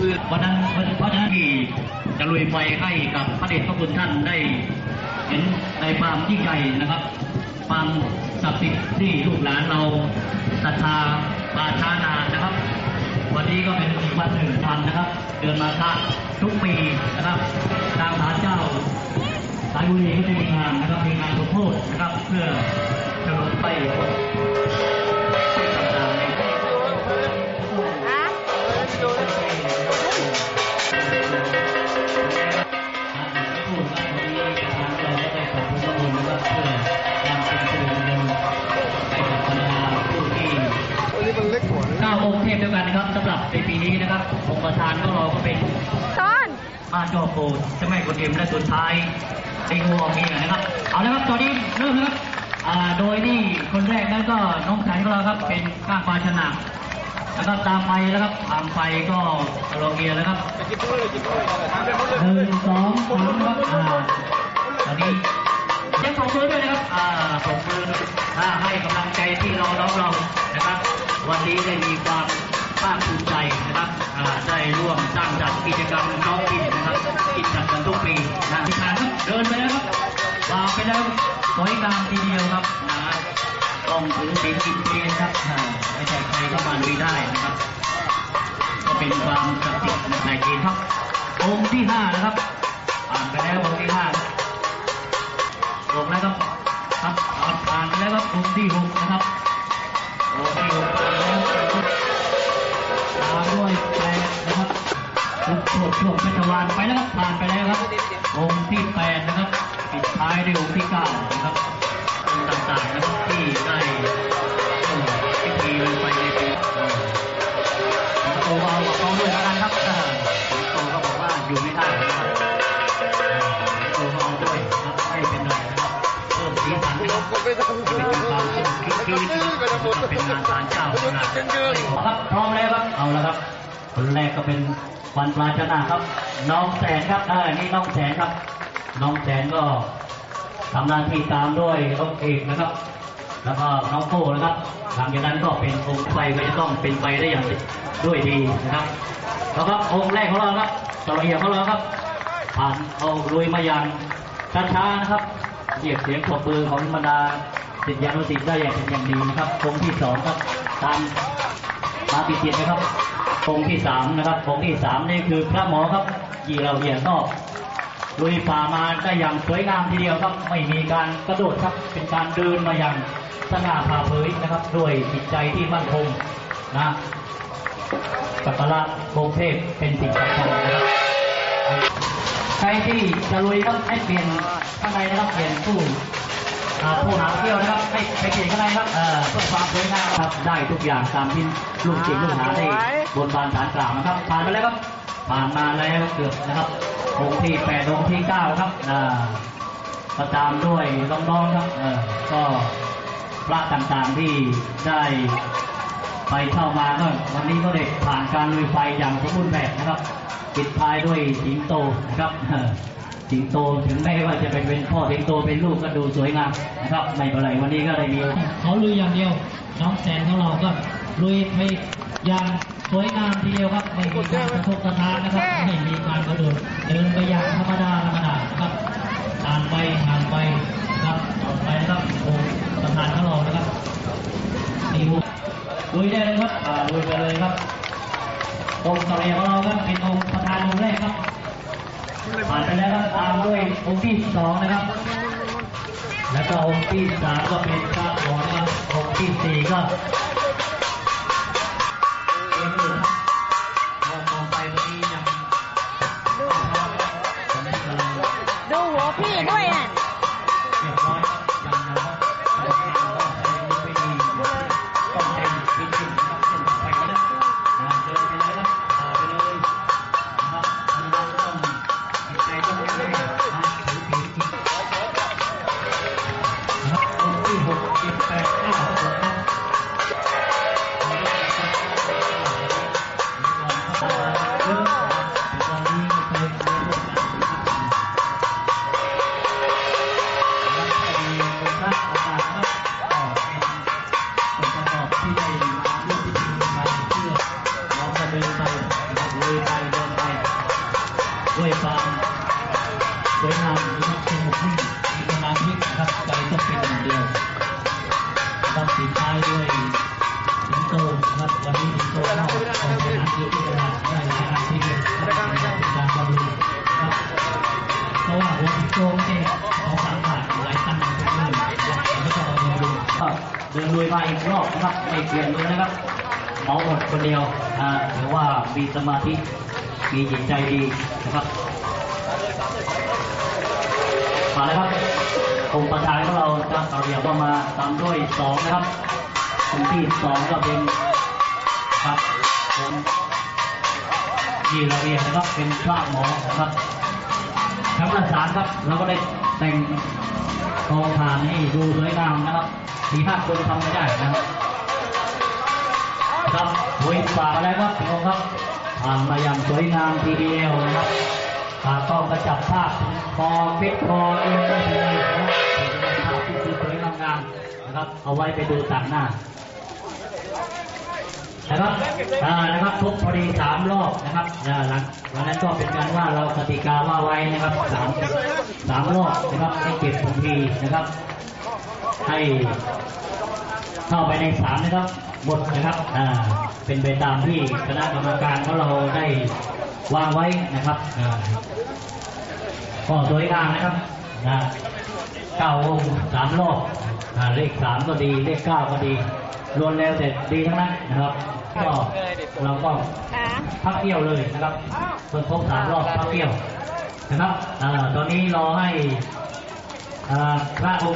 คือวันนั้นเพราะฉะนั้นที่จะลุยไฟให้กับพระเดชพระคุณท่านได้เห็นในความยิ่งใหญ่นะครับความศักดิ์สิทธิ์ที่ลูกหลานเราศรัทธาปาชานานนะครับ วันนี้ก็เป็นวันหนึ่งพันนะครับ เดือนมาฆะทุกปีนะครับทางศาลเจ้าสายบุรีก็จะมีงานนะครับมีงานสมโภชนะครับ เพื่อเฉลิมไป องค์ประธานของเราก็เป็นต้นมาจอโปรเจ้าแม่กวนอิมและสุดท้ายเต็งหัวมีนะครับ เอาละครับตอนนี้เริ่มครับอ่าโดยที่คนแรกนั้นก็น้องแสนของเราครับเป็นก้างปลาชนะแล้วก็ตามไปแล้วครับตามไปก็โรเกียแล้วครับเฮ้ยทำเป็นหมดเลยหนึ่งสองสามครับ จัดกิจกรรมน้องกินนะครับกิจจัดกันทุกปีนะที่ผ่านครับเดินไปแล้วครับวางไปแล้วสวยงามทีเดียวครับนะต้องถึงสิงกินเองครับไม่ใช่ใครก็มาลุยได้นะครับ ก็เป็นความศักดิ์สิทธิ์ในเกณฑ์ครับองค์ที่ห้านะครับผ่านไปแล้วองค์ที่ห้าลงแล้วครับครับผ่านไปแล้วครับองค์ที่หก ทุกโชคโชคเพชรวานไปแล้วครับผ่านไปแล้วครับองค์ที่แปดนะครับปิดท้ายด้วยองค์ที่เก้านะครับองค์ต่างๆนะครับที่ได้ร่วมพิธีลงไปในปีโตเอากับเขาด้วยแล้วกันครับเออโตก็บอกว่าอยู่ไม่ได้นะครับโตเอาด้วยนะครับไม่เป็นไรนะครับเพิ่มสีสันนะครับเป็นความสนุกคลิกคลิกนะครับเป็นงานศาลเจ้านะครับพร้อมแล้วครับเอาละครับ คนแรกก็เป็นวันปลาชนะครับ น้องแสนครับเออนี่น้องแสนครับ น้องแสนก็ทำหน้าที่ตามด้วยน้องเอกนะครับ แล้วก็น้องโก้นะครับหลังจากนั้นก็เป็นองค์ไฟก็จะต้องเป็นไปได้อย่างด้วยดีนะครับแล้วก็องค์แรกของเราครับตะเอียของเราครับ ผ่านเอาลุยมาอย่างช้าๆนะครับเรียกเสียงปรบมือของบรรดาสิทธิยานุสิทธิ์ได้อย่างเป็นอย่างดีนะครับองค์ที่สองครับตามมาปิดเกียรตินะครับ องที่สามนะครับองที่สามนี่คือพระหมอครับยี่เราเหียนนอกลุยป่ามาได้อย่างสวยงามทีเดียวครับไม่มีการกระโดดครับเป็นการเดินมาอย่างสง่าผ่าเผยนะครับด้วยจิตใจที่มั่นคงนะสักการะองค์เทพเป็นสิ่งสำคัญนะครับใครที่จะลุยครับให้เปลี่ยนข้างในนะครับเปลี่ยนผู้ ผู้อ่าผู้หาเที่ยวนะครับให้ไปเปลี่ยนข้างในครับเอ่อเพื่อความสวยงามครับได้ทุกอย่างตามที่ลูกศิษย์ลูกหาได้บนบานฐานกล่าวนะครับผ่านไปแล้วครับผ่านมาแล้วเกือบนะครับองค์ที่แปดองค์ที่เก้าครับอ่าก็ตามด้วยน้องๆครับเออก็พระต่างๆที่ได้ไปเข้ามาก็วันนี้ก็ได้ผ่านการลุยไฟอย่างสมบูรณ์แบบนะครับ ปิดท้ายด้วยสิงโตนะครับเออ สิงโตถึงแม้ว่าจะเป็นเป็นพ่อสิงโตเป็นลูกก็ดูสวยงามนะครับไม่เป็นไรวันนี้ก็ได้มีเขาลุยอย่างเดียวน้องแสนของเราก็ลุยไปอย่างสวยงามทีเดียวครับไม่มีการกระทบกระทานนะครับไม่มีการกระโดดเดินไปอย่างธรรมดาธรรมดาครับผ่านไปผ่านไปครับต่อไปนะครับโอ้ประธานของเรานะครับนี่ลุยได้เลยครับลุยไปเลยครับองค์ต่อไปของเราครับเป็นองค์ประธานองค์แรกครับ ผ่านไปแล้วครับตามด้วยองค์ที่สองนะครับ แล้วก็องค์ที่สามก็เป็นพระหมอนะครับองค์ที่สี่ก็ ต้องปิดท้ายด้วยสิงโตนะครับวันนี้สิงโตเข้าออกสนามคือที่ตลาได้หลายอาชีพเลยนะครับเป็นการบำรุงครับเพราะว่าหัวสิงโตไม่ใช่ของสามบาทหลายตังทุกเรื่องนะครับไม่ต้องเอาเงินดูก็เดินลุยมาอีกรอบนะครับไม่เปลี่ยนเลยนะครับเหมาหมดคนเดียวถือว่ามีสมาธิมีจิตใจดีนะครับ องประธานของเราจะเอาเรียกว่ามาตามด้วยสองนะครับคนที่สองก็เป็นครับผมยีระเบียนนะครับเป็นพระหมอนะครับทั้งละสามครับเราก็ได้แต่งกองผ่านให้ดูสวยงามนะครับสี่ห้าคนทำไม่ได้นะครับครับหวยฝากแล้วครับพี่น้องครับผ่านมาอย่างสวยงามทีเดียวนะครับฝากต้องกระจับภาพคอเป็ดคอเองได้ นะครับ เอาไว้ไปดูต่างหน้านะครับอ่านะครับทุกพอดีสามรอบนะครับอ่าหลังวันนั้นก็เป็นการว่าเรากติกาว่าไว้นะครับสามสามรอบนะครับให้เก็บทันทีนะครับ ให้เข้าไปในสามนะครับหมดนะครับอ่าเป็นไปตามที่คณะกรรมการของเราได้วางไว้นะครับอ่าก็สวยงามนะครับนะเก้าองค์สามรอบ เลขสามก็ดีเลขเก้าก็ดีรวมแล้วแต่ดีทั้งนั้นนะครับ ก็เราก็ค่ะพักเที่ยวเลยนะครับเพิ่งครบสามรอบพักเที่ยวนะครับอ่าตอนนี้รอให้อ่าพระองค์